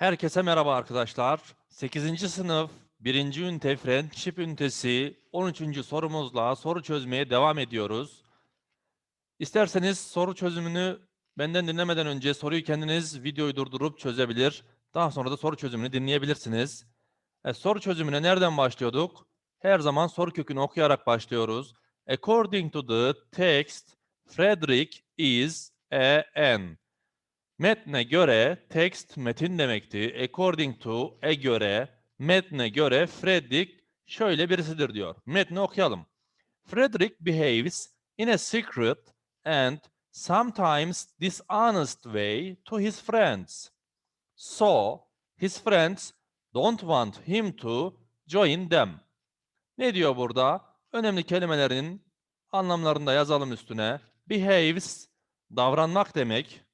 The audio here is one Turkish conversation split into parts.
Herkese merhaba arkadaşlar. 8. sınıf 1. ünite Friendship ünitesi 13. sorumuzla soru çözmeye devam ediyoruz. İsterseniz soru çözümünü benden dinlemeden önce soruyu kendiniz videoyu durdurup çözebilir. Daha sonra da soru çözümünü dinleyebilirsiniz. E, soru çözümüne nereden başlıyorduk? Her zaman soru kökünü okuyarak başlıyoruz. According to the text, Frederick is a an. Metne göre, text metin demekti. According to, e göre, metne göre Frederick şöyle birisidir diyor. Metni okuyalım. Frederick behaves in a secret and sometimes dishonest way to his friends. So, his friends don't want him to join them. Ne diyor burada? Önemli kelimelerin anlamlarını da yazalım üstüne. Behaves, davranmak demek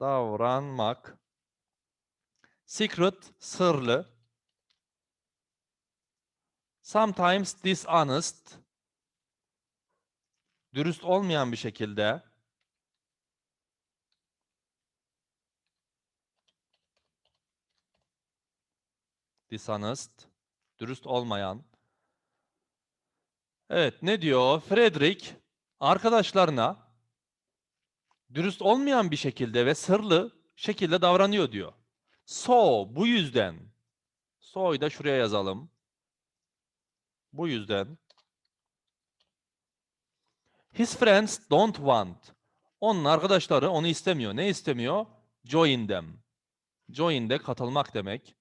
davranmak. Secret, sırlı. Sometimes dishonest, dürüst olmayan bir şekilde. Dishonest, dürüst olmayan. Evet, ne diyor? Frederick arkadaşlarına dürüst olmayan bir şekilde ve sırlı şekilde davranıyor diyor. So, bu yüzden. So'yu da şuraya yazalım. Bu yüzden. His friends don't want. Onun arkadaşları onu istemiyor. Ne istemiyor? Join them. Join de katılmak demek.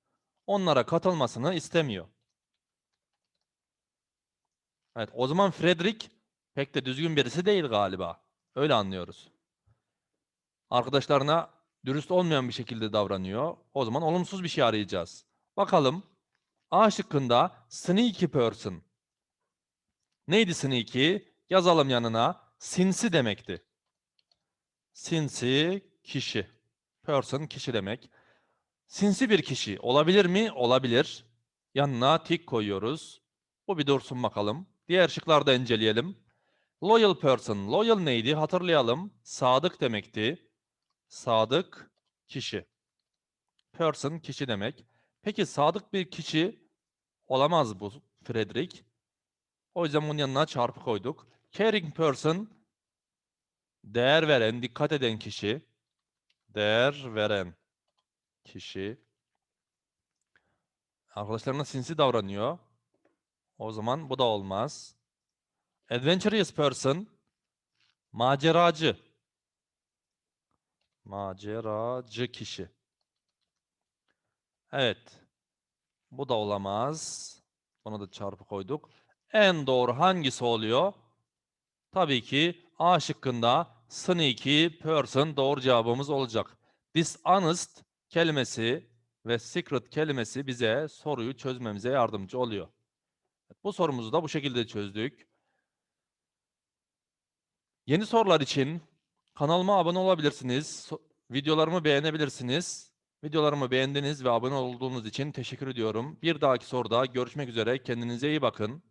Onlara katılmasını istemiyor. Evet, o zaman Frederick pek de düzgün birisi değil galiba. Öyle anlıyoruz arkadaşlarına dürüst olmayan bir şekilde davranıyor. O zaman olumsuz bir şey arayacağız. Bakalım. A şıkkında sneaky person. Neydi sneaky? Yazalım yanına. Sinsi demekti. Sinsi kişi. Person kişi demek. Sinsi bir kişi olabilir mi? Olabilir. Yanına tik koyuyoruz. Bu bir dursun bakalım. Diğer şıkları da inceleyelim. Loyal person. Loyal neydi? Hatırlayalım. Sadık demekti. Sadık kişi. Person kişi demek. Peki sadık bir kişi olamaz bu Frederick. O yüzden bunun yanına çarpı koyduk. Caring person değer veren, dikkat eden kişi. Değer veren kişi. Arkadaşlarına sinsi davranıyor. O zaman bu da olmaz. Adventurous person maceracı. Maceracı kişi. Evet. Bu da olamaz. Ona da çarpı koyduk. En doğru hangisi oluyor? Tabii ki A şıkkında sneaky person doğru cevabımız olacak. Dishonest kelimesi ve secret kelimesi bize soruyu çözmemize yardımcı oluyor. Bu sorumuzu da bu şekilde çözdük. Yeni sorular için Kanalıma abone olabilirsiniz. Videolarımı beğenebilirsiniz. Videolarımı beğendiniz ve abone olduğunuz için teşekkür ediyorum. Bir dahaki soruda görüşmek üzere. Kendinize iyi bakın.